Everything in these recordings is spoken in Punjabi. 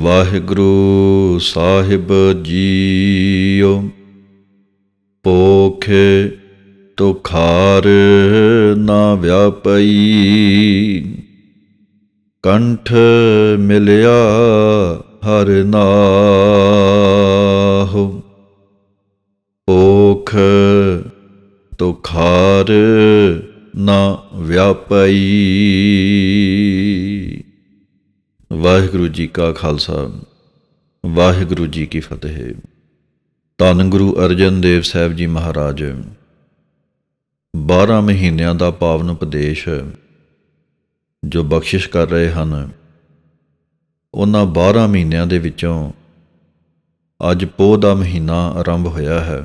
ਵਾਹਿਗੁਰੂ ਸਾਹਿਬ ਜੀਓ ਪੋਖੇ ਤੁਖਾਰ ਨਾ ਵਿਆਪਈ। ਕੰਠ ਮਿਲਿਆ ਹਰ ਨਾਹੁ ਪੋਖ ਤੁਖਾਰ ਨਾ ਵਿਆਪਈ। ਵਾਹਿਗੁਰੂ ਜੀ ਕਾ ਖਾਲਸਾ, ਵਾਹਿਗੁਰੂ ਜੀ ਕੀ ਫਤਿਹ। ਧੰਨ ਗੁਰੂ ਅਰਜਨ ਦੇਵ ਸਾਹਿਬ ਜੀ ਮਹਾਰਾਜ। 12 ਮਹੀਨਿਆਂ ਦਾ ਪਾਵਨ ਉਪਦੇਸ਼ ਜੋ ਬਖਸ਼ਿਸ਼ ਕਰ ਰਹੇ ਹਨ, ਉਹਨਾਂ 12 ਮਹੀਨਿਆਂ ਦੇ ਵਿੱਚੋਂ ਅੱਜ ਪੋਹ ਦਾ ਮਹੀਨਾ ਆਰੰਭ ਹੋਇਆ ਹੈ,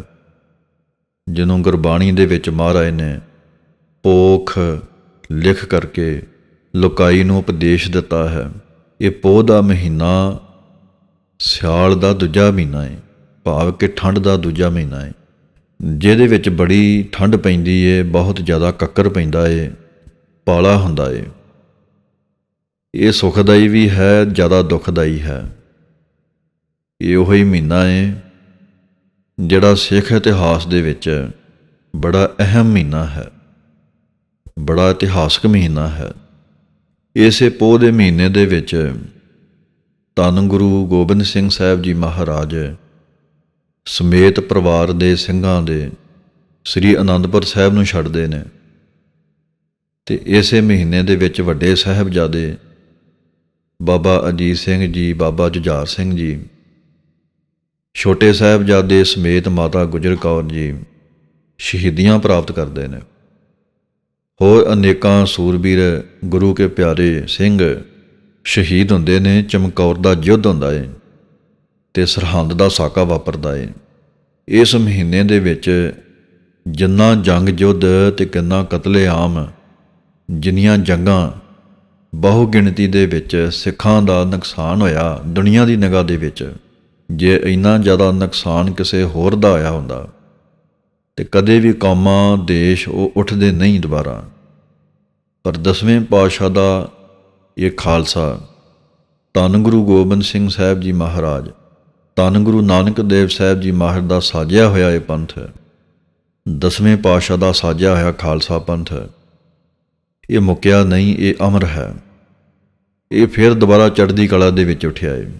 ਜਿਹਨੂੰ ਗੁਰਬਾਣੀ ਦੇ ਵਿੱਚ ਮਹਾਰਾਜ ਨੇ ਪੋਖ ਲਿਖ ਕਰਕੇ ਲੋਕਾਈ ਨੂੰ ਉਪਦੇਸ਼ ਦਿੱਤਾ ਹੈ। ਇਹ ਪੋਹ ਦਾ ਮਹੀਨਾ ਸਿਆਲ ਦਾ ਦੂਜਾ ਮਹੀਨਾ ਹੈ ਭਾਵ ਕਿ ਠੰਡ ਦਾ ਦੂਜਾ ਮਹੀਨਾ ਹੈ ਜਿਹਦੇ ਵਿੱਚ ਬੜੀ ਠੰਡ ਪੈਂਦੀ ਏ, ਬਹੁਤ ਜ਼ਿਆਦਾ ਕੱਕਰ ਪੈਂਦਾ ਏ, ਪਾਲਾ ਹੁੰਦਾ ਏ। ਇਹ ਸੁਖਦਾਈ ਵੀ ਹੈ, ਜ਼ਿਆਦਾ ਦੁਖਦਾਈ ਹੈ। ਇਹ ਉਹੀ ਮਹੀਨਾ ਏ, ਜਿਹੜਾ ਸਿੱਖ ਇਤਿਹਾਸ ਦੇ ਵਿੱਚ ਬੜਾ ਅਹਿਮ ਮਹੀਨਾ ਹੈ। ਬੜਾ ਇਤਿਹਾਸਕ ਮਹੀਨਾ ਹੈ। ਇਸੇ ਪੋਹ ਦੇ ਮਹੀਨੇ ਦੇ ਵਿੱਚ ਧੰਨ ਗੁਰੂ ਗੋਬਿੰਦ ਸਿੰਘ ਸਾਹਿਬ ਜੀ ਮਹਾਰਾਜ ਸਮੇਤ ਪਰਿਵਾਰ ਦੇ ਸਿੰਘਾਂ ਦੇ ਸ੍ਰੀ ਅਨੰਦਪੁਰ ਸਾਹਿਬ ਨੂੰ ਛੱਡਦੇ ਨੇ ਤੇ ਇਸੇ ਮਹੀਨੇ ਦੇ ਵਿੱਚ ਵੱਡੇ ਸਾਹਿਬਜ਼ਾਦੇ ਬਾਬਾ ਅਜੀਤ ਸਿੰਘ ਜੀ, ਬਾਬਾ ਜੁਝਾਰ ਸਿੰਘ ਜੀ, ਛੋਟੇ ਸਾਹਿਬਜ਼ਾਦੇ ਸਮੇਤ ਮਾਤਾ ਗੁਜਰ ਕੌਰ ਜੀ ਸ਼ਹੀਦੀਆਂ ਪ੍ਰਾਪਤ ਕਰਦੇ ਨੇ। ਹੋਰ ਅਨੇਕਾਂ ਸੂਰਬੀਰ ਗੁਰੂ ਕੇ ਪਿਆਰੇ ਸਿੰਘ ਸ਼ਹੀਦ ਹੁੰਦੇ ਨੇ, ਚਮਕੌਰ ਦਾ ਯੁੱਧ ਹੁੰਦਾ ਏ ਤੇ ਸਰਹੰਦ ਦਾ ਸਾਕਾ ਵਾਪਰਦਾ ਏ। ਇਸ ਮਹੀਨੇ ਦੇ ਵਿੱਚ ਜਿੰਨਾ ਜੰਗ ਯੁੱਧ ਤੇ ਕਿੰਨਾ ਕਤਲੇਆਮ, ਜਿੰਨੀਆਂ ਜੰਗਾਂ ਬਹੁ ਗਿਣਤੀ ਦੇ ਵਿੱਚ ਸਿੱਖਾਂ ਦਾ ਨੁਕਸਾਨ ਹੋਇਆ ਦੁਨੀਆ ਦੀ ਨਿਗਾਹ ਦੇ ਵਿੱਚ, ਜੇ ਇੰਨਾ ਜ਼ਿਆਦਾ ਨੁਕਸਾਨ ਕਿਸੇ ਹੋਰ ਦਾ ਆਇਆ ਹੁੰਦਾ ਤੇ ਕਦੇ ਵੀ ਕੌਮਾਂ ਦੇਸ਼ ਉਹ ਉੱਠਦੇ ਨਹੀਂ ਦੁਬਾਰਾ। ਪਰ ਦਸਵੇਂ ਪਾਤਸ਼ਾਹ ਦਾ ਇਹ ਖਾਲਸਾ, ਧੰਨ ਗੁਰੂ ਗੋਬਿੰਦ ਸਿੰਘ ਸਾਹਿਬ ਜੀ ਮਹਾਰਾਜ, ਧੰਨ ਗੁਰੂ ਨਾਨਕ ਦੇਵ ਸਾਹਿਬ ਜੀ ਮਾਹਰ ਦਾ ਸਾਜਿਆ ਹੋਇਆ ਇਹ ਪੰਥ, ਦਸਵੇਂ ਪਾਤਸ਼ਾਹ ਦਾ ਸਾਜਿਆ ਹੋਇਆ ਖਾਲਸਾ ਪੰਥ। ਇਹ ਮੁੱਕਿਆ ਨਹੀਂ, ਇਹ ਅਮਰ ਹੈ। ਇਹ ਫਿਰ ਦੁਬਾਰਾ ਚੜ੍ਹਦੀ ਕਲਾ ਦੇ ਵਿੱਚ ਉੱਠਿਆ ਹੈ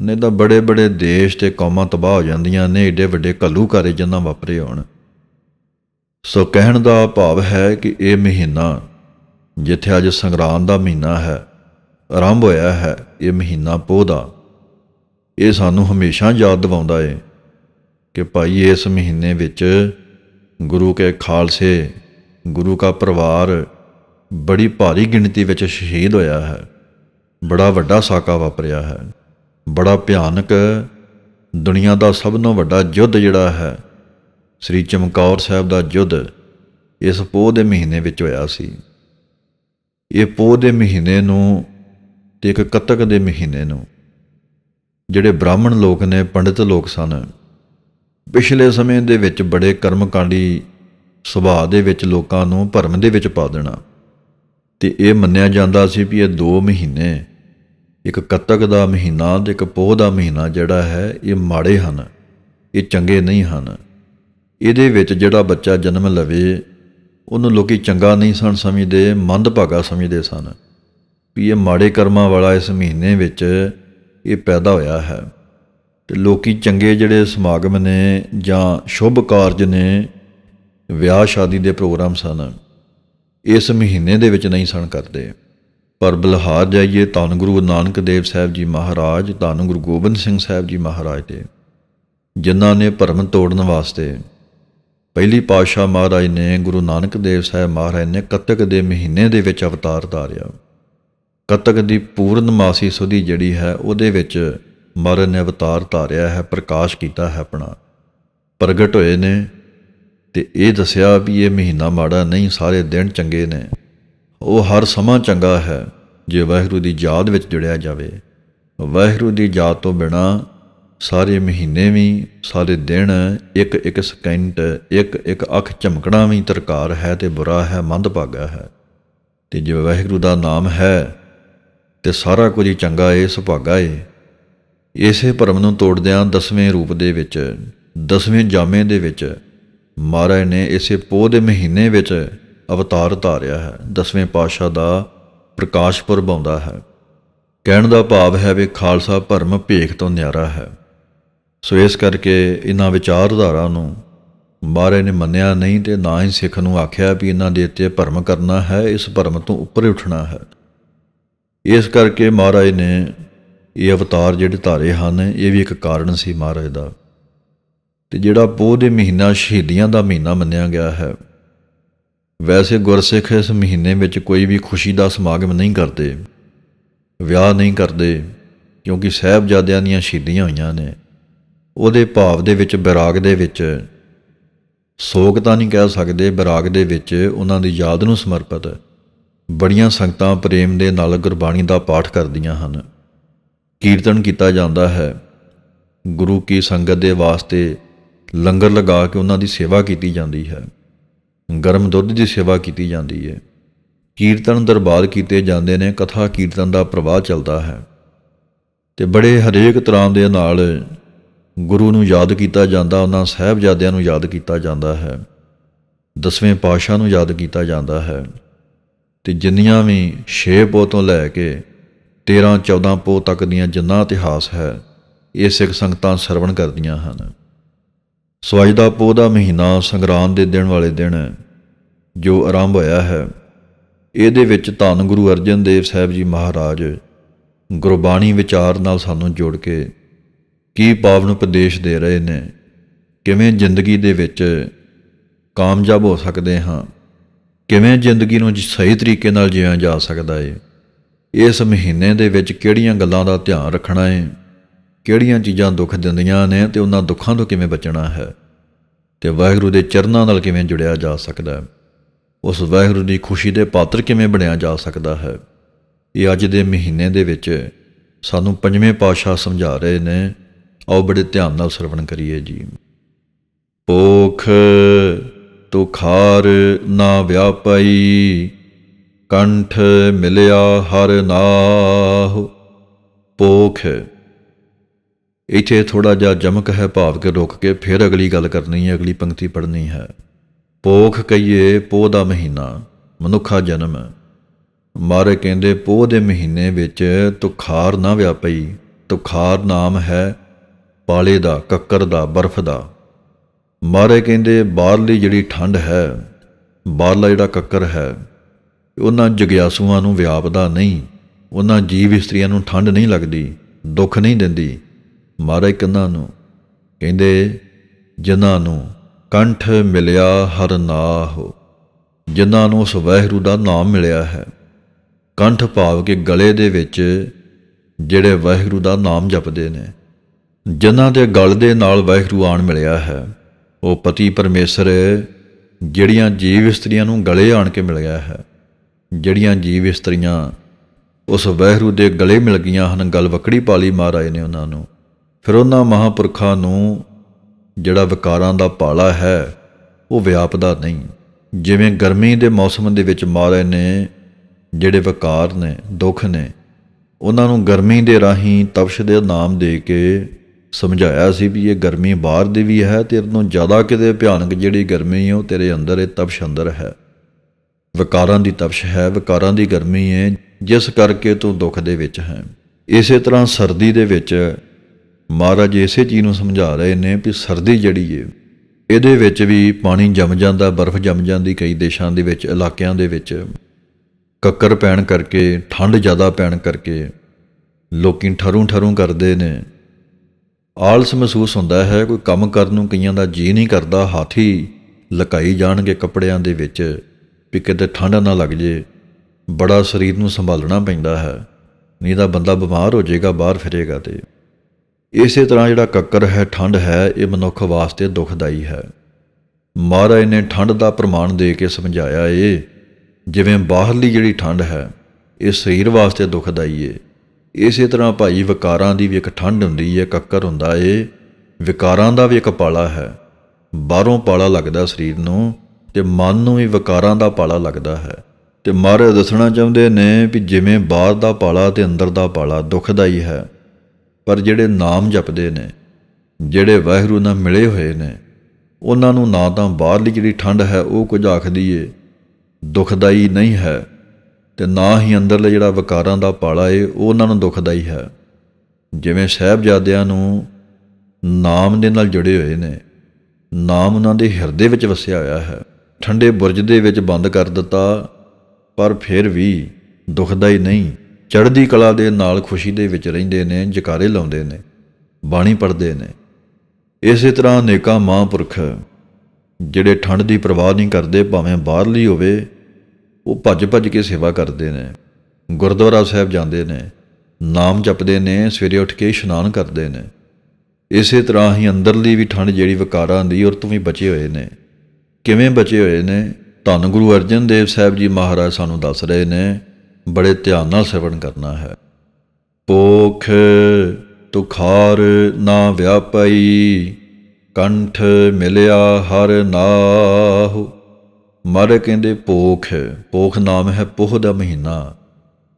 ਨਹੀਂ ਤਾਂ ਬੜੇ ਬੜੇ ਦੇਸ਼ ਤੇ ਕੌਮਾਂ ਤਬਾਹ ਹੋ ਜਾਂਦੀਆਂ ਨੇ, ਏਡੇ ਵੱਡੇ ਘੱਲੂਘਾਰੇ ਜਿੰਨਾ ਵਾਪਰੇ ਹੋਣ ਸੋ ਕਹਿਣ ਦਾ ਭਾਵ ਹੈ ਕਿ ਇਹ ਮਹੀਨਾ, ਜਿੱਥੇ ਅੱਜ ਸੰਗਰਾਂਦ ਦਾ ਮਹੀਨਾ ਹੈ, ਆਰੰਭ ਹੋਇਆ ਹੈ, ਇਹ ਮਹੀਨਾ ਪੋਹ ਦਾ। ਇਹ ਸਾਨੂੰ ਹਮੇਸ਼ਾ ਯਾਦ ਦਿਵਾਉਂਦਾ ਏ ਕਿ ਭਾਈ ਇਸ ਮਹੀਨੇ ਵਿੱਚ ਗੁਰੂ ਕੇ ਖਾਲਸੇ, ਗੁਰੂ ਦਾ ਪਰਿਵਾਰ ਬੜੀ ਭਾਰੀ ਗਿਣਤੀ ਵਿੱਚ ਸ਼ਹੀਦ ਹੋਇਆ ਹੈ, ਬੜਾ ਵੱਡਾ ਸਾਕਾ ਵਾਪਰਿਆ ਹੈ। ਬੜਾ ਭਿਆਨਕ ਦੁਨੀਆ ਦਾ ਸਭ ਤੋਂ ਵੱਡਾ ਯੁੱਧ ਜਿਹੜਾ ਹੈ, ਸ੍ਰੀ ਚਮਕੌਰ ਸਾਹਿਬ ਦਾ ਯੁੱਧ ਇਸ ਪੋਹ ਦੇ ਮਹੀਨੇ ਵਿੱਚ ਹੋਇਆ ਸੀ। ਇਹ ਪੋਹ ਦੇ ਮਹੀਨੇ ਨੂੰ ਤੇ ਇੱਕ ਕੱਤਕ ਦੇ ਮਹੀਨੇ ਨੂੰ ਜਿਹੜੇ ਬ੍ਰਾਹਮਣ ਲੋਕ ਨੇ, ਪੰਡਿਤ ਲੋਕ ਸਨ, ਪਿਛਲੇ ਸਮੇਂ ਦੇ ਵਿੱਚ ਬੜੇ ਕਰਮਕਾਂਡੀ ਸੁਭਾਅ ਦੇ ਵਿੱਚ ਲੋਕਾਂ ਨੂੰ ਭਰਮ ਦੇ ਵਿੱਚ ਪਾ ਦੇਣਾ। ਤੇ ਇਹ ਮੰਨਿਆ ਜਾਂਦਾ ਸੀ ਵੀ ਇਹ 2 ਮਹੀਨੇ ਇੱਕ ਕੱਤਕ ਦਾ ਮਹੀਨਾ ਤੇ ਇੱਕ ਪੋਹ ਦਾ ਮਹੀਨਾ ਜਿਹੜਾ ਹੈ, ਇਹ ਮਾੜੇ ਹਨ, ਇਹ ਚੰਗੇ ਨਹੀਂ ਹਨ। ਇਹਦੇ ਵਿੱਚ ਜਿਹੜਾ ਬੱਚਾ ਜਨਮ ਲਵੇ, ਉਹਨੂੰ ਲੋਕੀ ਚੰਗਾ ਨਹੀਂ ਸਨ ਸਮਝਦੇ, ਮੰਦਭਾਗਾ ਸਮਝਦੇ ਸਨ ਵੀ ਇਹ ਮਾੜੇ ਕਰਮਾਂ ਵਾਲਾ ਇਸ ਮਹੀਨੇ ਵਿੱਚ ਇਹ ਪੈਦਾ ਹੋਇਆ ਹੈ। ਤੇ ਲੋਕੀ ਚੰਗੇ ਜਿਹੜੇ ਸਮਾਗਮ ਨੇ ਜਾਂ ਸ਼ੁਭ ਕਾਰਜ ਨੇ, ਵਿਆਹ ਸ਼ਾਦੀ ਦੇ ਪ੍ਰੋਗਰਾਮ ਸਨ, ਇਸ ਮਹੀਨੇ ਦੇ ਵਿੱਚ ਨਹੀਂ ਸਨ ਕਰਦੇ। ਪਰ ਬਲਹਾਰ ਜਾਈਏ ਧੰਨ ਗੁਰੂ ਨਾਨਕ ਦੇਵ ਸਾਹਿਬ ਜੀ ਮਹਾਰਾਜ, ਧੰਨ ਗੁਰੂ ਗੋਬਿੰਦ ਸਿੰਘ ਸਾਹਿਬ ਜੀ ਮਹਾਰਾਜ ਦੇ, ਜਿਨ੍ਹਾਂ ਨੇ ਭਰਮ ਤੋੜਨ ਵਾਸਤੇ ਪਹਿਲੀ ਪਾਤਸ਼ਾਹ ਮਹਾਰਾਜ ਨੇ ਗੁਰੂ ਨਾਨਕ ਦੇਵ ਸਾਹਿਬ ਮਹਾਰਾਜ ਨੇ ਕੱਤਕ ਦੇ ਮਹੀਨੇ ਦੇ ਵਿੱਚ ਅਵਤਾਰ ਧਾਰਿਆ। ਕੱਤਕ ਦੀ ਪੂਰਨਮਾਸੀ ਸੁਧੀ ਜਿਹੜੀ ਹੈ, ਉਹਦੇ ਵਿੱਚ ਮਹਾਰਾਜ ਨੇ ਅਵਤਾਰ ਧਾਰਿਆ ਹੈ, ਪ੍ਰਕਾਸ਼ ਕੀਤਾ ਹੈ ਆਪਣਾ। ਪ੍ਰਗਟ ਹੋਏ ਨੇ ਤੇ ਇਹ ਦੱਸਿਆ ਵੀ ਇਹ ਮਹੀਨਾ ਮਾੜਾ ਨਹੀਂ, ਸਾਰੇ ਦਿਨ ਚੰਗੇ ਨੇ। ਉਹ ਹਰ ਸਮਾਂ ਚੰਗਾ ਹੈ ਜੇ ਵਾਹਿਗੁਰੂ ਦੀ ਯਾਦ ਵਿੱਚ ਜੁੜਿਆ ਜਾਵੇ। ਵਾਹਿਗੁਰੂ ਦੀ ਯਾਦ ਤੋਂ ਬਿਨਾ ਸਾਰੇ ਮਹੀਨੇ ਵੀ, ਸਾਰੇ ਦਿਨ ਇੱਕ ਇੱਕ ਸਕਿੰਟ, ਇੱਕ ਇੱਕ ਅੱਖ ਝਮਕਣਾ ਵੀ ਤਰਕਾਰ ਹੈ ਤੇ ਬੁਰਾ ਹੈ, ਮੰਦਭਾਗਾ ਹੈ। ਤੇ ਜੇ ਵਾਹਿਗੁਰੂ ਦਾ ਨਾਮ ਹੈ ਤੇ ਸਾਰਾ ਕੁਝ ਹੀ ਚੰਗਾ ਏ, ਸੁਭਾਗਾ ਏ। ਇਸੇ ਭਰਮ ਨੂੰ ਤੋੜਦਿਆਂ ਦਸਵੇਂ ਰੂਪ ਦੇ ਵਿੱਚ, ਦਸਵੇਂ ਜਾਮੇ ਦੇ ਵਿੱਚ ਮਹਾਰਾਜ ਨੇ ਇਸੇ ਪੋਹ ਦੇ ਮਹੀਨੇ ਵਿੱਚ ਅਵਤਾਰ ਧਾਰਿਆ ਹੈ, ਦਸਵੇਂ ਪਾਤਸ਼ਾਹ ਦਾ ਪ੍ਰਕਾਸ਼ ਪੁਰਬ ਆਉਂਦਾ ਹੈ। ਕਹਿਣ ਦਾ ਭਾਵ ਹੈ ਵੀ ਖਾਲਸਾ ਭਰਮ ਭੇਖ ਤੋਂ ਨਿਆਰਾ ਹੈ। ਸੋ ਇਸ ਕਰਕੇ ਇਹਨਾਂ ਵਿਚਾਰਧਾਰਾ ਨੂੰ ਮਹਾਰਾਜ ਨੇ ਮੰਨਿਆ ਨਹੀਂ ਤੇ ਨਾ ਹੀ ਸਿੱਖ ਨੂੰ ਆਖਿਆ ਵੀ ਇਹਨਾਂ ਦੇ ਉੱਤੇ ਭਰਮ ਕਰਨਾ ਹੈ, ਇਸ ਭਰਮ ਤੋਂ ਉੱਪਰ ਉੱਠਣਾ ਹੈ। ਇਸ ਕਰਕੇ ਮਹਾਰਾਜ ਨੇ ਇਹ ਅਵਤਾਰ ਜਿਹੜੇ ਧਾਰੇ ਹਨ, ਇਹ ਵੀ ਇੱਕ ਕਾਰਨ ਸੀ ਮਹਾਰਾਜ ਦਾ। ਤੇ ਜਿਹੜਾ ਪੋਹ ਦੇ ਮਹੀਨਾ, ਸ਼ਹੀਦੀਆਂ ਦਾ ਮਹੀਨਾ ਮੰਨਿਆ ਗਿਆ ਹੈ ਵੈਸੇ ਗੁਰਸਿੱਖ ਇਸ ਮਹੀਨੇ ਵਿੱਚ ਕੋਈ ਵੀ ਖੁਸ਼ੀ ਦਾ ਸਮਾਗਮ ਨਹੀਂ ਕਰਦੇ, ਵਿਆਹ ਨਹੀਂ ਕਰਦੇ, ਕਿਉਂਕਿ ਸਹਿਬਜ਼ਾਦਿਆਂ ਦੀਆਂ ਸ਼ਹੀਦੀਆਂ ਹੋਈਆਂ ਨੇ। ਉਹਦੇ ਭਾਵ ਦੇ ਵਿੱਚ ਵਿਰਾਗ ਦੇ ਵਿੱਚ, ਸੋਗ ਤਾਂ ਨਹੀਂ ਕਹਿ ਸਕਦੇ ਵਿਰਾਗ ਦੇ ਵਿੱਚ ਉਹਨਾਂ ਦੀ ਯਾਦ ਨੂੰ ਸਮਰਪਿਤ, ਬੜੀਆਂ ਸੰਗਤਾਂ ਪ੍ਰੇਮ ਦੇ ਨਾਲ ਗੁਰਬਾਣੀ ਦਾ ਪਾਠ ਕਰਦੀਆਂ ਹਨ। ਕੀਰਤਨ ਕੀਤਾ ਜਾਂਦਾ ਹੈ। ਗੁਰੂ ਕੀ ਸੰਗਤ ਦੇ ਵਾਸਤੇ ਲੰਗਰ ਲਗਾ ਕੇ ਉਹਨਾਂ ਦੀ ਸੇਵਾ ਕੀਤੀ ਜਾਂਦੀ ਹੈ। ਗਰਮ ਦੁੱਧ ਦੀ ਸੇਵਾ ਕੀਤੀ ਜਾਂਦੀ ਹੈ ਕੀਰਤਨ ਦਰਬਾਰ ਕੀਤੇ ਜਾਂਦੇ ਨੇ, ਕਥਾ ਕੀਰਤਨ ਦਾ ਪ੍ਰਵਾਹ ਚੱਲਦਾ ਹੈ। ਤੇ ਬੜੇ ਹਰੇਕ ਤਰ੍ਹਾਂ ਦੇ ਨਾਲ ਗੁਰੂ ਨੂੰ ਯਾਦ ਕੀਤਾ ਜਾਂਦਾ, ਉਹਨਾਂ ਸਹਿਬਜ਼ਾਦਿਆਂ ਨੂੰ ਯਾਦ ਕੀਤਾ ਜਾਂਦਾ ਹੈ। ਦਸਵੇਂ ਪਾਤਸ਼ਾਹ ਨੂੰ ਯਾਦ ਕੀਤਾ ਜਾਂਦਾ ਹੈ। ਤੇ ਜਿੰਨੀਆਂ ਵੀ 6 ਪੋਹ ਤੋਂ ਲੈ ਕੇ 13 14 ਪੋਹ ਤੱਕ ਦੀਆਂ ਜਿੰਨਾ ਇਤਿਹਾਸ ਹੈ, ਇਹ ਸਿੱਖ ਸੰਗਤਾਂ ਸਰਵਣ ਕਰਦੀਆਂ ਹਨ। ਸੋ ਦਾ ਪੋਹ ਦਾ ਮਹੀਨਾ ਸੰਗਰਾਂਦ ਦੇ ਦਿਨ ਵਾਲੇ ਦਿਨ ਹੈ ਜੋ ਆਰੰਭ ਹੋਇਆ ਹੈ, ਇਹਦੇ ਵਿੱਚ ਧੰਨ ਗੁਰੂ ਅਰਜਨ ਦੇਵ ਸਾਹਿਬ ਜੀ ਮਹਾਰਾਜ ਗੁਰਬਾਣੀ ਵਿਚਾਰ ਨਾਲ ਸਾਨੂੰ ਜੋੜ ਕੇ ਕੀ ਪਾਵਨ ਉਪਦੇਸ਼ ਦੇ ਰਹੇ ਨੇ, ਕਿਵੇਂ ਜ਼ਿੰਦਗੀ ਦੇ ਵਿੱਚ ਕਾਮਯਾਬ ਹੋ ਸਕਦੇ ਹਾਂ, ਕਿਵੇਂ ਜ਼ਿੰਦਗੀ ਨੂੰ ਸਹੀ ਤਰੀਕੇ ਨਾਲ ਜਿਉਂ ਜਾ ਸਕਦਾ ਹੈ ਇਸ ਮਹੀਨੇ ਦੇ ਵਿੱਚ ਕਿਹੜੀਆਂ ਗੱਲਾਂ ਦਾ ਧਿਆਨ ਰੱਖਣਾ ਏ? ਕਿਹੜੀਆਂ ਚੀਜ਼ਾਂ ਦੁੱਖ ਦਿੰਦੀਆਂ ਨੇ ਤੇ ਉਹਨਾਂ ਦੁੱਖਾਂ ਤੋਂ ਕਿਵੇਂ ਬਚਣਾ ਹੈ? ਤੇ ਵਾਹਿਗੁਰੂ ਦੇ ਚਰਨਾਂ ਨਾਲ ਕਿਵੇਂ ਜੁੜਿਆ ਜਾ ਸਕਦਾ ਹੈ? ਉਸ ਵਾਹਿਗੁਰੂ ਦੀ ਖੁਸ਼ੀ ਦੇ ਪਾਤਰ ਕਿਵੇਂ ਬਣਿਆ ਜਾ ਸਕਦਾ ਹੈ? ਇਹ ਅੱਜ ਦੇ ਮਹੀਨੇ ਦੇ ਵਿੱਚ ਸਾਨੂੰ ਪੰਜਵੇਂ ਪਾਤਸ਼ਾਹ ਸਮਝਾ ਰਹੇ ਨੇ। ਆਓ ਬੜੇ ਧਿਆਨ ਨਾਲ ਸਰਵਣ ਕਰੀਏ ਜੀ। ਪੋਖ ਤੁਖਾਰ ਨਾ ਵਿਆਪਈ, ਕੰਠ ਮਿਲਿਆ ਹਰ ਨਾਹ। ਪੋਖ ਇੱਥੇ ਥੋੜਾ ਜਿਹਾ ਜਮਕ ਹੈ ਭਾਵ ਕੇ ਰੁਕ ਕੇ ਫਿਰ ਅਗਲੀ ਗੱਲ ਕਰਨੀ ਹੈ, ਅਗਲੀ ਪੰਕਤੀ ਪੜ੍ਹਨੀ ਹੈ। ਪੋਖ ਕਹੀਏ ਪੋਹ ਦਾ ਮਹੀਨਾ, ਮਨੁੱਖਾ ਜਨਮ। ਮਾਰੇ ਕਹਿੰਦੇ ਪੋਹ ਦੇ ਮਹੀਨੇ ਵਿੱਚ ਤੁਖਾਰ ਨਾ ਵਿਆਪਈ। ਤੁਖਾਰ ਨਾਮ ਹੈ ਪਾਲੇ ਦਾ, ਕੱਕਰ ਦਾ, ਬਰਫ਼ ਦਾ। ਮਾਰੇ ਕਹਿੰਦੇ ਬਾਹਰਲੀ ਜਿਹੜੀ ਠੰਡ ਹੈ, ਬਾਹਰਲਾ ਜਿਹੜਾ ਕੱਕਰ ਹੈ, ਉਹਨਾਂ ਜਗਿਆਸੂਆਂ ਨੂੰ ਵਿਆਪਦਾ ਨਹੀਂ। ਉਹਨਾਂ ਜੀਵ ਇਸਤਰੀਆਂ ਨੂੰ ਠੰਡ ਨਹੀਂ ਲੱਗਦੀ, ਦੁੱਖ ਨਹੀਂ ਦਿੰਦੀ। ਮਹਾਰਾਜ ਕੰਨਾਂ ਨੂੰ, ਕਹਿੰਦੇ, ਜਿਨ੍ਹਾਂ ਨੂੰ ਕੰਠ ਮਿਲਿਆ ਹਰ ਨਾਹ, ਜਿਨ੍ਹਾਂ ਨੂੰ ਉਸ ਵਾਹਿਗੁਰੂ ਦਾ ਨਾਮ ਮਿਲਿਆ ਹੈ। ਕੰਠ ਭਾਵ ਕੇ ਗਲੇ ਦੇ ਵਿੱਚ ਜਿਹੜੇ ਵਾਹਿਗੁਰੂ ਦਾ ਨਾਮ ਜਪਦੇ ਨੇ, ਜਿਨ੍ਹਾਂ ਦੇ ਗਲ ਦੇ ਨਾਲ ਵਾਹਿਗੁਰੂ ਆਣ ਮਿਲਿਆ ਹੈ, ਉਹ ਪਤੀ ਪਰਮੇਸ਼ਰ, ਜਿਹੜੀਆਂ ਜੀਵ ਇਸਤਰੀਆਂ ਨੂੰ ਗਲੇ ਆਣ ਕੇ ਮਿਲ ਗਿਆ ਹੈ, ਜਿਹੜੀਆਂ ਜੀਵ ਇਸਤਰੀਆਂ ਉਸ ਵਹਿਰੂ ਦੇ ਗਲੇ ਮਿਲ ਗਈਆਂ ਹਨ, ਗਲ ਵਕੜੀ ਪਾਲੀ ਮਹਾਰਾਜ ਨੇ ਉਹਨਾਂ ਨੂੰ। ਫਿਰ ਉਹਨਾਂ ਮਹਾਪੁਰਖਾਂ ਨੂੰ ਜਿਹੜਾ ਵਿਕਾਰਾਂ ਦਾ ਪਾਲਾ ਹੈ, ਉਹ ਵਿਆਪਦਾ ਨਹੀਂ। ਜਿਵੇਂ ਗਰਮੀ ਦੇ ਮੌਸਮ ਦੇ ਵਿੱਚ ਮਾਰੇ ਨੇ, ਜਿਹੜੇ ਵਿਕਾਰ ਨੇ, ਦੁੱਖ ਨੇ, ਉਹਨਾਂ ਨੂੰ ਗਰਮੀ ਦੇ ਰਾਹੀਂ ਤਪਸ਼ ਦੇ ਨਾਮ ਦੇ ਕੇ ਸਮਝਾਇਆ ਸੀ ਵੀ ਇਹ ਗਰਮੀ ਬਾਹਰ ਦੀ ਵੀ ਹੈ ਤੇਰੇ ਤੋਂ ਜ਼ਿਆਦਾ ਕਿਤੇ ਭਿਆਨਕ ਜਿਹੜੀ ਗਰਮੀ ਹੈ, ਉਹ ਤੇਰੇ ਅੰਦਰ, ਇਹ ਤਪਸ਼ ਅੰਦਰ ਹੈ। ਵਿਕਾਰਾਂ ਦੀ ਤਪਸ਼ ਹੈ, ਵਿਕਾਰਾਂ ਦੀ ਗਰਮੀ ਹੈ, ਜਿਸ ਕਰਕੇ ਤੂੰ ਦੁੱਖ ਦੇ ਵਿੱਚ ਹੈ। ਇਸੇ ਤਰ੍ਹਾਂ ਸਰਦੀ ਦੇ ਵਿੱਚ ਮਹਾਰਾਜ ਇਸੇ ਚੀਜ਼ ਨੂੰ ਸਮਝਾ ਰਹੇ ਨੇ ਵੀ ਸਰਦੀ ਜਿਹੜੀ ਹੈ ਇਹਦੇ ਵਿੱਚ ਵੀ ਪਾਣੀ ਜੰਮ ਜਾਂਦਾ, ਬਰਫ਼ ਜੰਮ ਜਾਂਦੀ ਕਈ ਦੇਸ਼ਾਂ ਦੇ ਵਿੱਚ, ਇਲਾਕਿਆਂ ਦੇ ਵਿੱਚ। ਕੱਕਰ ਪੈਣ ਕਰਕੇ, ਠੰਡ ਜ਼ਿਆਦਾ ਪੈਣ ਕਰਕੇ ਲੋਕੀ ਠਰੂ ਠਰੂ ਕਰਦੇ ਨੇ। ਆਲਸ ਮਹਿਸੂਸ ਹੁੰਦਾ ਹੈ, ਕੋਈ ਕੰਮ ਕਰਨ ਨੂੰ ਕਈਆਂ ਦਾ ਜੀ ਨਹੀਂ ਕਰਦਾ, ਹਾਥੀ ਲਕਾਈ ਜਾਣਗੇ ਕੱਪੜਿਆਂ ਦੇ ਵਿੱਚ ਵੀ ਕਿਤੇ ਠੰਡ ਨਾ ਲੱਗ ਜੇ। ਬੜਾ ਸਰੀਰ ਨੂੰ ਸੰਭਾਲਣਾ ਪੈਂਦਾ ਹੈ। ਨਹੀਂ ਤਾਂ ਬੰਦਾ ਬਿਮਾਰ ਹੋ ਜਾਏਗਾ, ਬਾਹਰ ਫਿਰੇਗਾ ਤੇ। ਇਸੇ ਤਰ੍ਹਾਂ ਜਿਹੜਾ ਕੱਕਰ ਹੈ, ਠੰਡ ਹੈ, ਇਹ ਮਨੁੱਖ ਵਾਸਤੇ ਦੁਖਦਾਈ ਹੈ। ਮਹਾਰਾਜ ਨੇ ਠੰਡ ਦਾ ਪ੍ਰਮਾਣ ਦੇ ਕੇ ਸਮਝਾਇਆ ਏ, ਜਿਵੇਂ ਬਾਹਰਲੀ ਜਿਹੜੀ ਠੰਡ ਹੈ, ਇਹ ਸਰੀਰ ਵਾਸਤੇ ਦੁਖਦਾਈ ਏ। ਇਸੇ ਤਰ੍ਹਾਂ ਭਾਈ ਵਿਕਾਰਾਂ ਦੀ ਵੀ ਇੱਕ ਠੰਡ ਹੁੰਦੀ ਹੈ ਕੱਕਰ ਹੁੰਦਾ ਏ। ਵਿਕਾਰਾਂ ਦਾ ਵੀ ਇੱਕ ਪਾਲਾ ਹੈ। ਬਾਹਰੋਂ ਪਾਲਾ ਲੱਗਦਾ ਸਰੀਰ ਨੂੰ ਤੇ ਮਨ ਨੂੰ ਵੀ ਵਿਕਾਰਾਂ ਦਾ ਪਾਲਾ ਲੱਗਦਾ ਹੈ। ਤੇ ਮਹਾਰਾਜ ਦੱਸਣਾ ਚਾਹੁੰਦੇ ਨੇ ਵੀ ਜਿਵੇਂ ਬਾਹਰ ਦਾ ਪਾਲਾ ਤੇ ਅੰਦਰ ਦਾ ਪਾਲਾ ਦੁਖਦਾਈ ਹੈ। ਪਰ ਜਿਹੜੇ ਨਾਮ ਜਪਦੇ ਨੇ, ਜਿਹੜੇ ਵਾਹਿਗੁਰੂ ਨਾਲ ਮਿਲੇ ਹੋਏ ਨੇ, ਉਹਨਾਂ ਨੂੰ ਨਾ ਤਾਂ ਬਾਹਰਲੀ ਜਿਹੜੀ ਠੰਡ ਹੈ ਉਹ ਕੁਝ ਆਖਦੀ ਏ, ਦੁਖਦਾਈ ਨਹੀਂ ਹੈ, ਤੇ ਨਾ ਹੀ ਅੰਦਰਲੇ ਜਿਹੜਾ ਵਿਕਾਰਾਂ ਦਾ ਪਾਲਾ ਏ, ਉਹ ਉਹਨਾਂ ਨੂੰ ਦੁਖਦਾਈ ਹੈ। ਜਿਵੇਂ ਸਾਹਿਬਜ਼ਾਦਿਆਂ ਨੂੰ ਨਾਮ ਦੇ ਨਾਲ ਜੁੜੇ ਹੋਏ ਨੇ, ਨਾਮ ਉਹਨਾਂ ਦੇ ਹਿਰਦੇ ਵਿੱਚ ਵਸਿਆ ਹੋਇਆ ਹੈ, ਠੰਡੇ ਬੁਰਜ ਦੇ ਵਿੱਚ ਬੰਦ ਕਰ ਦਿੱਤਾ, ਪਰ ਫਿਰ ਵੀ ਦੁਖਦਾਈ ਨਹੀਂ। ਚੜ੍ਹਦੀ ਕਲਾ ਦੇ ਨਾਲ ਖੁਸ਼ੀ ਦੇ ਵਿੱਚ ਰਹਿੰਦੇ ਨੇ, ਜਕਾਰੇ ਲਾਉਂਦੇ ਨੇ, ਬਾਣੀ ਪੜ੍ਹਦੇ ਨੇ। ਇਸੇ ਤਰ੍ਹਾਂ ਅਨੇਕਾਂ ਮਹਾਂਪੁਰਖ, ਜਿਹੜੇ ਠੰਡ ਦੀ ਪਰਵਾਹ ਨਹੀਂ ਕਰਦੇ, ਭਾਵੇਂ ਬਾਹਰਲੀ ਹੋਵੇ, ਉਹ ਭੱਜ ਭੱਜ ਕੇ ਸੇਵਾ ਕਰਦੇ ਨੇ। ਗੁਰਦੁਆਰਾ ਸਾਹਿਬ ਜਾਂਦੇ ਨੇ, ਨਾਮ ਜਪਦੇ ਨੇ, ਸਵੇਰੇ ਉੱਠ ਕੇ ਇਸ਼ਨਾਨ ਕਰਦੇ ਨੇ। ਇਸੇ ਤਰ੍ਹਾਂ ਹੀ ਅੰਦਰਲੀ ਵੀ ਠੰਡ ਜਿਹੜੀ ਵਿਕਾਰਾਂ ਦੀ, ਔਰ ਤੋਂ ਵੀ ਬਚੇ ਹੋਏ ਨੇ। ਕਿਵੇਂ ਬਚੇ ਹੋਏ ਨੇ? ਧੰਨ ਗੁਰੂ ਅਰਜਨ ਦੇਵ ਸਾਹਿਬ ਜੀ ਮਹਾਰਾਜ ਸਾਨੂੰ ਦੱਸ ਰਹੇ ਨੇ ਬੜੇ ਧਿਆਨ ਨਾਲ ਸਰਵਣ ਕਰਨਾ ਹੈ। ਪੋਖ ਤੁਖਾਰ ਨਾ ਵਿਆਪਈ, ਕੰਠ ਮਿਲਿਆ ਹਰ ਨਾਹੁ। ਮਰ ਕਹਿੰਦੇ ਪੋਖ ਪੋਖ ਨਾਮ ਹੈ ਪੋਹ ਦਾ ਮਹੀਨਾ।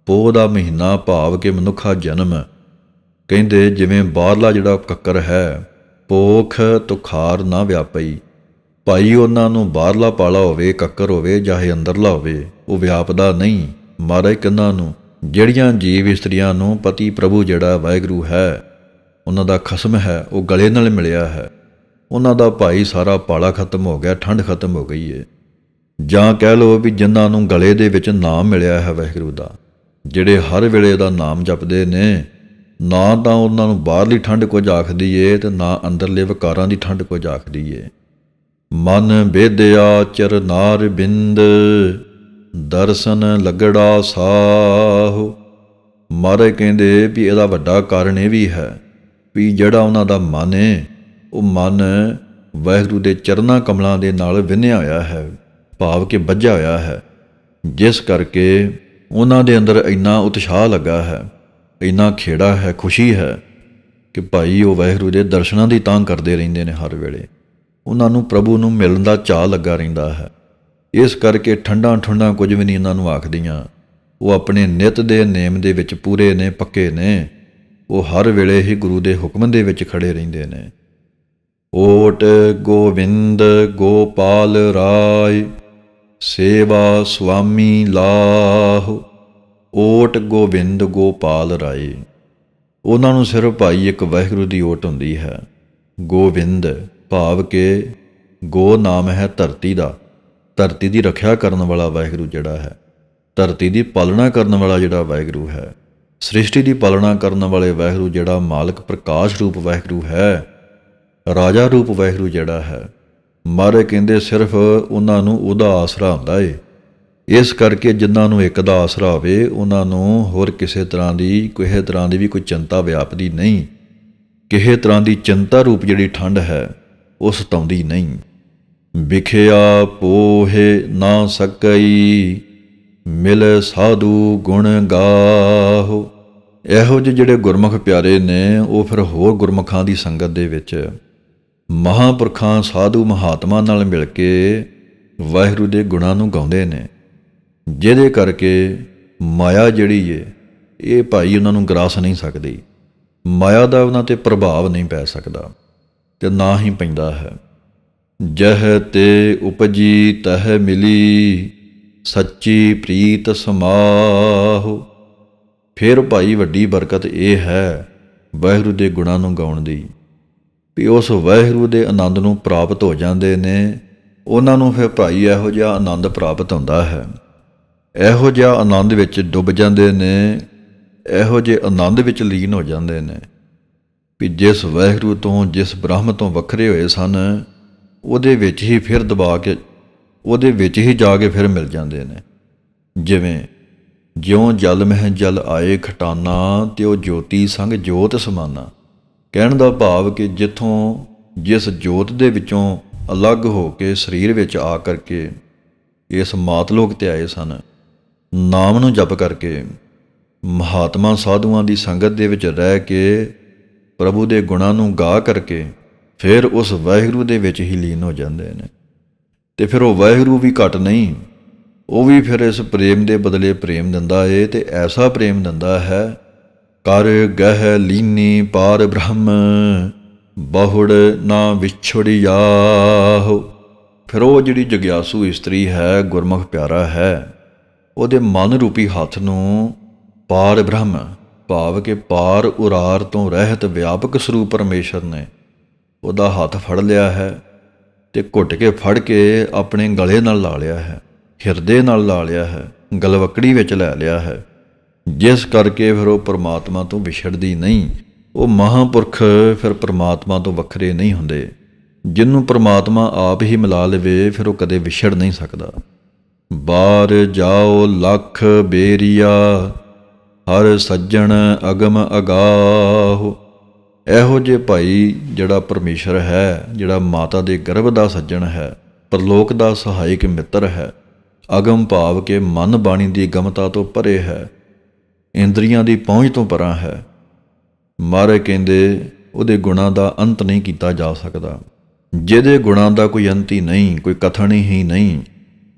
ਪੋਹ ਦਾ ਮਹੀਨਾ ਭਾਵ ਕਿ ਮਨੁੱਖਾ ਜਨਮ। ਕਹਿੰਦੇ ਜਿਵੇਂ ਬਾਹਰਲਾ ਜਿਹੜਾ ਕੱਕਰ ਹੈ ਪੋਖ ਤੁਖਾਰ ਨਾ ਵਿਆਪਈ। ਭਾਈ ਉਹਨਾਂ ਨੂੰ ਬਾਹਰਲਾ ਪਾਲਾ ਹੋਵੇ, ਕੱਕਰ ਹੋਵੇ, ਚਾਹੇ ਅੰਦਰਲਾ ਹੋਵੇ, ਉਹ ਵਿਆਪਦਾ ਨਹੀਂ। ਮਹਾਰਾਜ ਕਿੰਨਾਂ ਨੂੰ, ਜਿਹੜੀਆਂ ਜੀਵ ਇਸਤਰੀਆਂ ਨੂੰ ਪਤੀ ਪ੍ਰਭੂ ਜਿਹੜਾ ਵਾਹਿਗੁਰੂ ਹੈ, ਉਹਨਾਂ ਦਾ ਖਸਮ ਹੈ, ਉਹ ਗਲੇ ਨਾਲ ਮਿਲਿਆ ਹੈ। ਉਹਨਾਂ ਦਾ ਭਾਈ ਸਾਰਾ ਪਾਲਾ ਖਤਮ ਹੋ ਗਿਆ, ਠੰਡ ਖਤਮ ਹੋ ਗਈ ਏ। ਜਾਂ ਕਹਿ ਲਓ ਵੀ ਜਿਨ੍ਹਾਂ ਨੂੰ ਗਲੇ ਦੇ ਵਿੱਚ ਨਾਮ ਮਿਲਿਆ ਹੈ ਵਾਹਿਗੁਰੂ ਦਾ, ਜਿਹੜੇ ਹਰ ਵੇਲੇ ਦਾ ਨਾਮ ਜਪਦੇ ਨੇ, ਨਾ ਤਾਂ ਉਹਨਾਂ ਨੂੰ ਬਾਹਰਲੀ ਠੰਡ ਕੁਝ ਆਖਦੀ ਏ ਤੇ ਨਾ ਅੰਦਰਲੇ ਵਿਕਾਰਾਂ ਦੀ ਠੰਡ ਕੁਝ ਆਖਦੀ ਏ। ਮਨ ਬੇਦਿਆ ਚਰਨਾਰ ਬਿੰਦ। ਦਰਸ਼ਨ ਲੱਗੜਾ ਸਾਹੁ। ਮਾਰੇ ਕਹਿੰਦੇ ਵੀ ਇਹਦਾ ਵੱਡਾ ਕਾਰਨ ਇਹ ਵੀ ਹੈ ਵੀ ਜਿਹੜਾ ਉਹਨਾਂ ਦਾ ਮਨ ਹੈ ਉਹ ਮਨ ਵਾਹਿਗੁਰੂ ਦੇ ਚਰਨਾਂ ਕਮਲਾਂ ਦੇ ਨਾਲ ਵਿੰਨਿਆ ਹੋਇਆ ਹੈ, ਭਾਵ ਕਿ ਬੱਝਾ ਹੋਇਆ ਹੈ। ਜਿਸ ਕਰਕੇ ਉਹਨਾਂ ਦੇ ਅੰਦਰ ਇੰਨਾ ਉਤਸ਼ਾਹ ਲੱਗਾ ਹੈ, ਇੰਨਾ ਖੇੜਾ ਹੈ, ਖੁਸ਼ੀ ਹੈ ਕਿ ਭਾਈ ਉਹ ਵਾਹਿਗੁਰੂ ਦੇ ਦਰਸ਼ਨਾਂ ਦੀ ਤਾਂ ਕਰਦੇ ਰਹਿੰਦੇ ਨੇ ਹਰ ਵੇਲੇ। ਉਹਨਾਂ ਨੂੰ ਪ੍ਰਭੂ ਨੂੰ ਮਿਲਣ ਦਾ ਚਾਹ ਲੱਗਾ ਰਹਿੰਦਾ ਹੈ। ਇਸ ਕਰਕੇ ਠੰਡਾ ਠੰਡਾ ਕੁਝ ਵੀ ਨਹੀਂ ਇਹਨਾਂ ਨੂੰ ਆਖਦੀਆਂ। ਉਹ ਆਪਣੇ ਨਿਤ ਦੇ ਨੇਮ ਦੇ ਵਿੱਚ ਪੂਰੇ ਨੇ, ਪੱਕੇ ਨੇ। ਉਹ ਹਰ ਵੇਲੇ ਹੀ ਗੁਰੂ ਦੇ ਹੁਕਮ ਦੇ ਵਿੱਚ ਖੜੇ ਰਹਿੰਦੇ ਨੇ। ਓਟ ਗੋਵਿੰਦ ਗੋਪਾਲ ਰਾਏ, ਸੇਵਾ ਸੁਆਮੀ ਲਾਹ। ਓਟ ਗੋਬਿੰਦ ਗੋਪਾਲ ਰਾਏ। ਉਹਨਾਂ ਨੂੰ ਸਿਰਫ ਭਾਈ ਇੱਕ ਵਾਹਿਗੁਰੂ ਦੀ ਓਟ ਹੁੰਦੀ ਹੈ। ਗੋਬਿੰਦ ਭਾਵ ਕੇ ਗੋ ਨਾਮ ਹੈ ਧਰਤੀ ਦਾ। ਧਰਤੀ ਦੀ ਰੱਖਿਆ ਕਰਨ ਵਾਲਾ ਵਾਹਿਗੁਰੂ ਜਿਹੜਾ ਹੈ, ਧਰਤੀ ਦੀ ਪਾਲਣਾ ਕਰਨ ਵਾਲਾ ਜਿਹੜਾ ਵਾਹਿਗੁਰੂ ਹੈ, ਸ੍ਰਿਸ਼ਟੀ ਦੀ ਪਾਲਣਾ ਕਰਨ ਵਾਲੇ ਵਾਹਿਗੁਰੂ ਜਿਹੜਾ ਮਾਲਕ ਪ੍ਰਕਾਸ਼ ਰੂਪ ਵਾਹਿਗੁਰੂ ਹੈ, ਰਾਜਾ ਰੂਪ ਵਾਹਿਗੁਰੂ ਜਿਹੜਾ ਹੈ, ਮਾਰੇ ਕਹਿੰਦੇ ਸਿਰਫ ਉਹਨਾਂ ਨੂੰ ਉਹਦਾ ਆਸਰਾ ਹੁੰਦਾ ਏ। ਇਸ ਕਰਕੇ ਜਿਨ੍ਹਾਂ ਨੂੰ ਇੱਕ ਦਾ ਆਸਰਾ ਹੋਵੇ, ਉਹਨਾਂ ਨੂੰ ਹੋਰ ਕਿਸੇ ਤਰ੍ਹਾਂ ਦੀ, ਕਿਸੇ ਤਰ੍ਹਾਂ ਦੀ ਵੀ ਕੋਈ ਚਿੰਤਾ ਵਿਆਪਦੀ ਨਹੀਂ। ਕਿਸੇ ਤਰ੍ਹਾਂ ਦੀ ਚਿੰਤਾ ਰੂਪ ਜਿਹੜੀ ਠੰਡ ਹੈ, ਉਹ ਸਤਾਉਂਦੀ ਨਹੀਂ। ਵਿਖਿਆ ਪੋਹੇ ਨਾ ਸਕਈ, ਮਿਲ ਸਾਧੂ ਗੁਣ ਗਾਹੋ। ਇਹੋ ਜਿਹੇ ਜਿਹੜੇ ਗੁਰਮੁਖ ਪਿਆਰੇ ਨੇ, ਉਹ ਫਿਰ ਹੋਰ ਗੁਰਮੁਖਾਂ ਦੀ ਸੰਗਤ ਦੇ ਵਿੱਚ ਮਹਾਪੁਰਖਾਂ, ਸਾਧੂ ਮਹਾਤਮਾ ਨਾਲ ਮਿਲ ਕੇ ਵਾਹਿਗੁਰੂ ਦੇ ਗੁਣਾਂ ਨੂੰ ਗਾਉਂਦੇ ਨੇ। ਜਿਹਦੇ ਕਰਕੇ ਮਾਇਆ ਜਿਹੜੀ ਏ, ਇਹ ਭਾਈ ਉਹਨਾਂ ਨੂੰ ਗਰਾਸ ਨਹੀਂ ਸਕਦੀ। ਮਾਇਆ ਦਾ ਉਹਨਾਂ ਤੇ ਪ੍ਰਭਾਵ ਨਹੀਂ ਪੈ ਸਕਦਾ ਤੇ ਨਾ ਹੀ ਪੈਂਦਾ ਹੈ। ਜਹ ਤੇ ਉਪਜੀ ਤਹ ਮਿਲੀ, ਸੱਚੀ ਪ੍ਰੀਤ ਸਮਾਹੁ। ਫਿਰ ਭਾਈ ਵੱਡੀ ਬਰਕਤ ਇਹ ਹੈ ਵਾਹਿਗੁਰੂ ਦੇ ਗੁਣਾਂ ਨੂੰ ਗਾਉਣ ਦੀ ਵੀ ਉਸ ਵਾਹਿਗੁਰੂ ਦੇ ਆਨੰਦ ਨੂੰ ਪ੍ਰਾਪਤ ਹੋ ਜਾਂਦੇ ਨੇ। ਉਹਨਾਂ ਨੂੰ ਫਿਰ ਭਾਈ ਇਹੋ ਜਿਹਾ ਆਨੰਦ ਪ੍ਰਾਪਤ ਹੁੰਦਾ ਹੈ। ਇਹੋ ਜਿਹਾ ਆਨੰਦ ਵਿੱਚ ਡੁੱਬ ਜਾਂਦੇ ਨੇ, ਇਹੋ ਜਿਹੇ ਆਨੰਦ ਵਿੱਚ ਲੀਨ ਹੋ ਜਾਂਦੇ ਨੇ। ਵੀ ਜਿਸ ਵਾਹਿਗੁਰੂ ਤੋਂ, ਜਿਸ ਬ੍ਰਹਮ ਤੋਂ ਵੱਖਰੇ ਹੋਏ ਸਨ ਉਹਦੇ ਵਿੱਚ ਹੀ ਫਿਰ ਦਬਾ ਕੇ, ਉਹਦੇ ਵਿੱਚ ਹੀ ਜਾ ਕੇ ਫਿਰ ਮਿਲ ਜਾਂਦੇ ਨੇ। ਜਿਵੇਂ, ਜਿਉਂ ਜਲ ਮਹਿ ਜਲ ਆਏ ਖਟਾਨਾ ਤੇ ਉਹ ਜੋਤੀ ਸੰਗ ਜੋਤ ਸਮਾਨਾ। ਕਹਿਣ ਦਾ ਭਾਵ ਕਿ ਜਿੱਥੋਂ ਜਿਸ ਜੋਤ ਦੇ ਵਿੱਚੋਂ ਅਲੱਗ ਹੋ ਕੇ ਸਰੀਰ ਵਿੱਚ ਆ ਕਰਕੇ ਇਸ ਮਾਤਲੋਕ ਤੇ ਆਏ ਸਨ। ਨਾਮ ਨੂੰ ਜਪ ਕਰਕੇ ਮਹਾਤਮਾ ਸਾਧੂਆਂ ਦੀ ਸੰਗਤ ਦੇ ਵਿੱਚ ਰਹਿ ਕੇ ਪ੍ਰਭੂ ਦੇ ਗੁਣਾਂ ਨੂੰ ਗਾ ਕਰਕੇ ਫਿਰ ਉਸ ਵਾਹਿਗੁਰੂ ਦੇ ਵਿੱਚ ਹੀ ਲੀਨ ਹੋ ਜਾਂਦੇ ਨੇ। ਤੇ ਫਿਰ ਉਹ ਵਾਹਿਗੁਰੂ ਵੀ ਘਟ ਨਹੀਂ, ਉਹ ਵੀ ਫਿਰ ਇਸ ਪ੍ਰੇਮ ਦੇ ਬਦਲੇ ਪ੍ਰੇਮ ਦਿੰਦਾ ਏ ਤੇ ਐਸਾ ਪ੍ਰੇਮ ਦਿੰਦਾ ਹੈ, ਕਰ ਗਹਿ ਲੀਨੀ ਪਾਰ ਬ੍ਰਹਮ, ਬਹੁੜ ਨਾ ਵਿਛੜਿਆਹੁ ਫਿਰ ਉਹ ਜਿਹੜੀ ਜਗਿਆਸੂ ਇਸਤਰੀ ਹੈ, ਗੁਰਮੁਖ ਪਿਆਰਾ ਹੈ, ਉਹਦੇ ਮਨ ਰੂਪੀ ਹੱਥ ਨੂੰ ਪਾਰ ਬ੍ਰਹਮ, ਭਾਵ ਕਿ ਪਾਰ ਉਰਾਰ ਤੋਂ ਰਹਿਤ ਵਿਆਪਕ ਸਰੂਪ ਪਰਮੇਸ਼ਰ ਨੇ ਉਹਦਾ ਹੱਥ ਫੜ ਲਿਆ ਹੈ ਤੇ ਘੁੱਟ ਕੇ ਫੜ ਕੇ ਆਪਣੇ ਗਲੇ ਨਾਲ ਲਾ ਲਿਆ ਹੈ, ਹਿਰਦੇ ਨਾਲ ਲਾ ਲਿਆ ਹੈ, ਗਲਵਕੜੀ ਵਿੱਚ ਲੈ ਲਿਆ ਹੈ। ਜਿਸ ਕਰਕੇ ਫਿਰ ਉਹ ਪਰਮਾਤਮਾ ਤੋਂ ਵਿਛੜਦੀ ਨਹੀਂ, ਉਹ ਮਹਾਪੁਰਖ ਫਿਰ ਪਰਮਾਤਮਾ ਤੋਂ ਵੱਖਰੇ ਨਹੀਂ ਹੁੰਦੇ। ਜਿਹਨੂੰ ਪਰਮਾਤਮਾ ਆਪ ਹੀ ਮਿਲਾ ਲਵੇ, ਫਿਰ ਉਹ ਕਦੇ ਵਿਛੜ ਨਹੀਂ ਸਕਦਾ। ਬਾਰ ਜਾਓ ਲੱਖ ਬੇਰੀਆ, ਹਰ ਸੱਜਣ ਅਗਮ ਅਗਾਹ। ਇਹੋ ਜੇ ਭਾਈ ਜਿਹੜਾ ਪਰਮੇਸ਼ਰ ਹੈ, ਜਿਹੜਾ ਮਾਤਾ ਦੇ ਗਰਭ ਦਾ ਸੱਜਣ ਹੈ, ਪਰਲੋਕ ਦਾ ਸਹਾਇਕ ਮਿੱਤਰ ਹੈ ਅਗਮ ਭਾਵ ਕੇ ਮਨ ਬਾਣੀ ਦੀ ਗਮਤਾ ਤੋਂ ਪਰੇ ਹੈ, ਇੰਦਰੀਆਂ ਦੀ ਪਹੁੰਚ ਤੋਂ ਪਰਾਂ ਹੈ। ਮਾਰੇ ਕਹਿੰਦੇ, ਉਹਦੇ ਗੁਣਾਂ ਦਾ ਅੰਤ ਨਹੀਂ ਕੀਤਾ ਜਾ ਸਕਦਾ। ਜਿਹਦੇ ਗੁਣਾਂ ਦਾ ਕੋਈ ਅੰਤ ਹੀ ਨਹੀਂ, ਕੋਈ ਕਥਨ ਹੀ ਨਹੀਂ,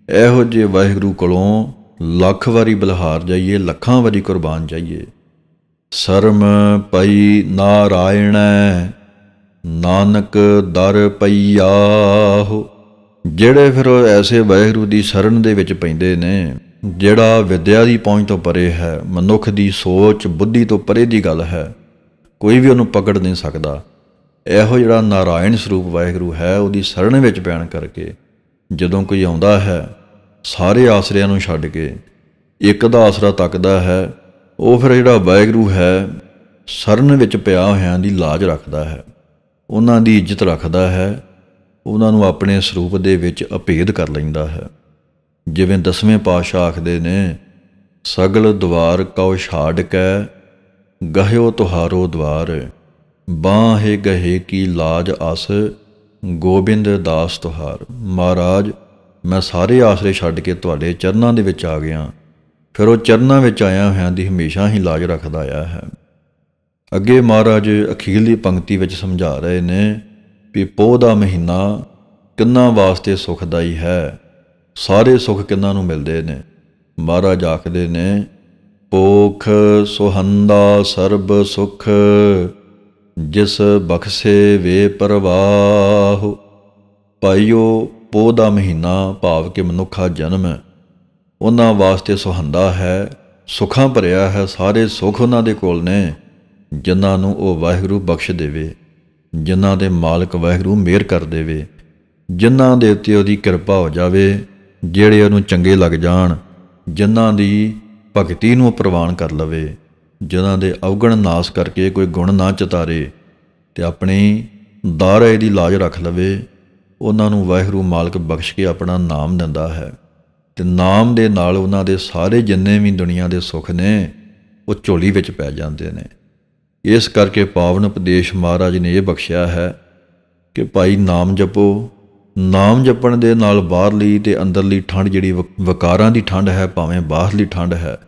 ਇਹੋ ਜੇ ਵਾਹਿਗੁਰੂ ਕੋਲੋਂ ਲੱਖ ਵਾਰੀ ਬਲਹਾਰ ਜਾਈਏ, ਲੱਖਾਂ ਵਾਰੀ ਕੁਰਬਾਨ ਜਾਈਏ। ਸਰਮ ਪਈ ਨਾਰਾਇਣ, ਨਾਨਕ ਦਰ ਪਈਆਹੋ। ਜਿਹੜੇ ਫਿਰ ਐਸੇ ਵਾਹਿਗੁਰੂ ਦੀ ਸ਼ਰਨ ਦੇ ਵਿੱਚ ਪੈਂਦੇ ਨੇ, ਜਿਹੜਾ ਵਿਦਿਆ ਦੀ ਪਹੁੰਚ ਤੋਂ ਪਰੇ ਹੈ, ਮਨੁੱਖ ਦੀ ਸੋਚ, ਬੁੱਧੀ ਤੋਂ ਪਰੇ ਦੀ ਗੱਲ ਹੈ, ਕੋਈ ਵੀ ਉਹਨੂੰ ਪਕੜ ਨਹੀਂ ਸਕਦਾ। ਇਹੋ ਜਿਹੜਾ ਨਾਰਾਇਣ ਸਰੂਪ ਵਾਹਿਗੁਰੂ ਹੈ, ਉਹਦੀ ਸ਼ਰਨ ਵਿੱਚ ਪੈਣ ਕਰਕੇ ਜਦੋਂ ਕੋਈ ਆਉਂਦਾ ਹੈ, ਸਾਰੇ ਆਸਰਿਆਂ ਨੂੰ ਛੱਡ ਕੇ, ਇੱਕ ਦਾ ਆਸਰਾ ਤੱਕਦਾ ਹੈ ਉਹ ਫਿਰ ਜਿਹੜਾ ਵਾਹਿਗੁਰੂ ਹੈ, ਸ਼ਰਨ ਵਿੱਚ ਪਿਆ ਹੋਇਆਂ ਦੀ ਲਾਜ ਰੱਖਦਾ ਹੈ। ਉਹਨਾਂ ਦੀ ਇੱਜ਼ਤ ਰੱਖਦਾ ਹੈ। ਉਹਨਾਂ ਨੂੰ ਆਪਣੇ ਸਰੂਪ ਦੇ ਵਿੱਚ ਅਭੇਦ ਕਰ ਲੈਂਦਾ ਹੈ। ਜਿਵੇਂ ਦਸਵੇਂ ਪਾਤਸ਼ਾਹ ਆਖਦੇ ਨੇ, ਸਗਲ ਦਵਾਰ ਕਉ ਛਾੜ ਕੈ, ਗਹਿਓ ਤੁਹਾਰੋ ਦਵਾਰ। ਬਾਹੇ ਗਹੇ ਕੀ ਲਾਜ ਅਸ, ਗੋਬਿੰਦ ਦਾਸ ਤੁਹਾਰ। ਮਹਾਰਾਜ, ਮੈਂ ਸਾਰੇ ਆਸਰੇ ਛੱਡ ਕੇ ਤੁਹਾਡੇ ਚਰਨਾਂ ਦੇ ਵਿੱਚ ਆ ਗਿਆ। ਫਿਰ ਉਹ ਚਰਨਾਂ ਵਿੱਚ ਆਇਆ ਹੋਇਆਂ ਦੀ ਹਮੇਸ਼ਾ ਹੀ ਲਾਜ ਰੱਖਦਾ ਆਇਆ ਹੈ। ਅੱਗੇ ਮਹਾਰਾਜ ਅਖੀਰਲੀ ਪੰਕਤੀ ਵਿੱਚ ਸਮਝਾ ਰਹੇ ਨੇ ਵੀ ਪੋਹ ਦਾ ਮਹੀਨਾ ਕਿੰਨਾ ਵਾਸਤੇ ਸੁਖਦਾਈ ਹੈ। ਸਾਰੇ ਸੁਖ ਕਿੰਨਾਂ ਨੂੰ ਮਿਲਦੇ ਨੇ? ਮਹਾਰਾਜ ਆਖਦੇ ਨੇ ਪੋਖ ਸੁਹੰਦਾ ਸਰਬ ਸੁਖ, ਜਿਸ ਬਖਸ਼ੇ ਵੇ ਪਰਵਾਹ। ਪਾਈਓ ਪੋਹ ਦਾ ਮਹੀਨਾ ਭਾਵ ਕਿ ਮਨੁੱਖਾ ਜਨਮ ਉਹਨਾਂ ਵਾਸਤੇ ਸੁਹੰਦਾ ਹੈ, ਸੁਖਾਂ ਭਰਿਆ ਹੈ ਸਾਰੇ ਸੁਖ ਉਹਨਾਂ ਦੇ ਕੋਲ ਨੇ, ਜਿਨ੍ਹਾਂ ਨੂੰ ਉਹ ਵਾਹਿਗੁਰੂ ਬਖਸ਼ ਦੇਵੇ, ਜਿਨ੍ਹਾਂ ਦੇ ਮਾਲਕ ਵਾਹਿਗੁਰੂ ਮਿਹਰ ਕਰ ਦੇਵੇ, ਜਿਨ੍ਹਾਂ ਦੇ ਉੱਤੇ ਉਹਦੀ ਕਿਰਪਾ ਹੋ ਜਾਵੇ, ਜਿਹੜੇ ਉਹਨੂੰ ਚੰਗੇ ਲੱਗ ਜਾਣ, ਜਿਨ੍ਹਾਂ ਦੀ ਭਗਤੀ ਨੂੰ ਪ੍ਰਵਾਨ ਕਰ ਲਵੇ, ਜਿਨ੍ਹਾਂ ਦੇ ਅਵਗਣ ਨਾਸ ਕਰਕੇ ਕੋਈ ਗੁਣ ਨਾ ਚਤਾਰੇ ਤੇ ਆਪਣੀ ਦਾਰੇ ਦੀ ਲਾਜ ਰੱਖ ਲਵੇ, ਉਹਨਾਂ ਨੂੰ ਵਾਹਿਗੁਰੂ ਮਾਲਕ ਬਖਸ਼ ਕੇ ਆਪਣਾ ਨਾਮ ਦਿੰਦਾ ਹੈ। ਤੇ ਨਾਮ ਦੇ ਨਾਲ ਉਹਨਾਂ ਦੇ ਸਾਰੇ ਜਿੰਨੇ ਵੀ ਦੁਨੀਆ ਦੇ ਸੁੱਖ ਨੇ, ਉਹ ਝੋਲੀ ਵਿੱਚ ਪੈ ਜਾਂਦੇ ਨੇ। ਇਸ ਕਰਕੇ ਪਾਵਨ ਉਪਦੇਸ਼ ਮਹਾਰਾਜ ਨੇ ਇਹ ਬਖਸ਼ਿਆ ਹੈ ਕਿ ਭਾਈ ਨਾਮ ਜਪੋ। ਨਾਮ ਜਪਣ ਦੇ ਨਾਲ ਬਾਹਰਲੀ ਤੇ ਅੰਦਰਲੀ ਠੰਡ ਜਿਹੜੀ ਵਕ- ਵਕਾਰਾਂ ਦੀ ਠੰਡ ਹੈ, ਭਾਵੇਂ ਬਾਹਰਲੀ ਠੰਡ ਹੈ,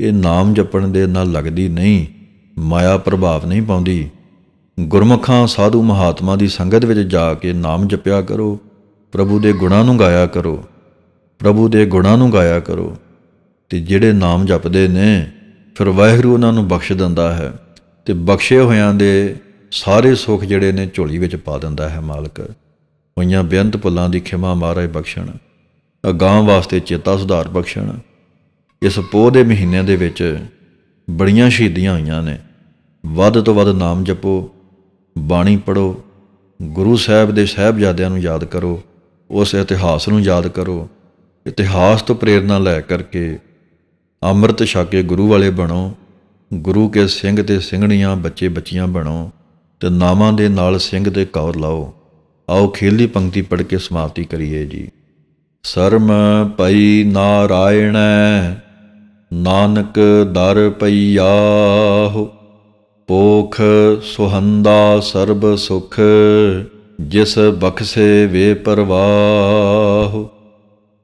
ਇਹ ਨਾਮ ਜਪਣ ਦੇ ਨਾਲ ਲੱਗਦੀ ਨਹੀਂ, ਮਾਇਆ ਪ੍ਰਭਾਵ ਨਹੀਂ ਪਾਉਂਦੀ। ਗੁਰਮੁਖਾਂ, ਸਾਧੂ ਮਹਾਤਮਾ ਦੀ ਸੰਗਤ ਵਿੱਚ ਜਾ ਕੇ ਨਾਮ ਜਪਿਆ ਕਰੋ, ਪ੍ਰਭੂ ਦੇ ਗੁਣਾਂ ਨੂੰ ਗਾਇਆ ਕਰੋ। ਪ੍ਰਭੂ ਦੇ ਗੁਣਾਂ ਨੂੰ ਗਾਇਆ ਕਰੋ ਤੇ ਜਿਹੜੇ ਨਾਮ ਜਪਦੇ ਨੇ, ਫਿਰ ਵਾਹਿਗੁਰੂ ਉਹਨਾਂ ਨੂੰ ਬਖਸ਼ ਦਿੰਦਾ ਹੈ ਤੇ ਬਖਸ਼ੇ ਹੋਇਆਂ ਦੇ ਸਾਰੇ ਸੁੱਖ ਜਿਹੜੇ ਨੇ ਝੋਲੀ ਵਿੱਚ ਪਾ ਦਿੰਦਾ ਹੈ ਮਾਲਕ। ਹੋਈਆਂ ਬੇਅੰਤ ਭੁੱਲਾਂ ਦੀ ਖਿਮਾ ਮਹਾਰਾਜ ਬਖਸ਼ਣ ਅਗਾਂ ਵਾਸਤੇ ਚੇਤਾ ਸੁਧਾਰ ਬਖਸ਼ਣ। ਇਸ ਪੋਹ ਦੇ ਮਹੀਨੇ ਦੇ ਵਿੱਚ ਬੜੀਆਂ ਸ਼ਹੀਦੀਆਂ ਹੋਈਆਂ ਨੇ। ਵੱਧ ਤੋਂ ਵੱਧ ਨਾਮ ਜਪੋ, ਬਾਣੀ ਪੜੋ ਗੁਰੂ ਸਾਹਿਬ ਦੇ ਸਾਹਿਬਜ਼ਾਦਿਆਂ ਨੂੰ ਯਾਦ ਕਰੋ, ਉਸ ਇਤਿਹਾਸ ਨੂੰ ਯਾਦ ਕਰੋ ਇਤਿਹਾਸ ਤੋਂ ਪ੍ਰੇਰਣਾ ਲੈ ਕਰਕੇ ਅੰਮ੍ਰਿਤ ਛਕ ਕੇ ਗੁਰੂ ਵਾਲੇ ਬਣੋ, ਗੁਰੂ ਕੇ ਸਿੰਘ ਤੇ ਸਿੰਘਣੀਆਂ ਬੱਚੇ ਬੱਚੀਆਂ ਬਣੋ ਤੇ ਨਾਮਾਂ ਦੇ ਨਾਲ ਸਿੰਘ ਤੇ ਕੌਰ ਲਾਓ। ਆਓ ਖੇਲੀ ਪੰਕਤੀ ਪੜ੍ਹ ਕੇ ਸਮਾਪਤੀ ਕਰੀਏ ਜੀ। ਸਰਮ ਪਈ ਨਾਰਾਇਣ, ਨਾਨਕ ਦਰ ਪਈਆਹੁ, ਪੋਖ ਸੁਹੰਦਾ ਸਰਬ ਸੁਖ, ਜਿਸ ਬਖਸ਼ੇ ਵੇ ਪਰਵਾਹ।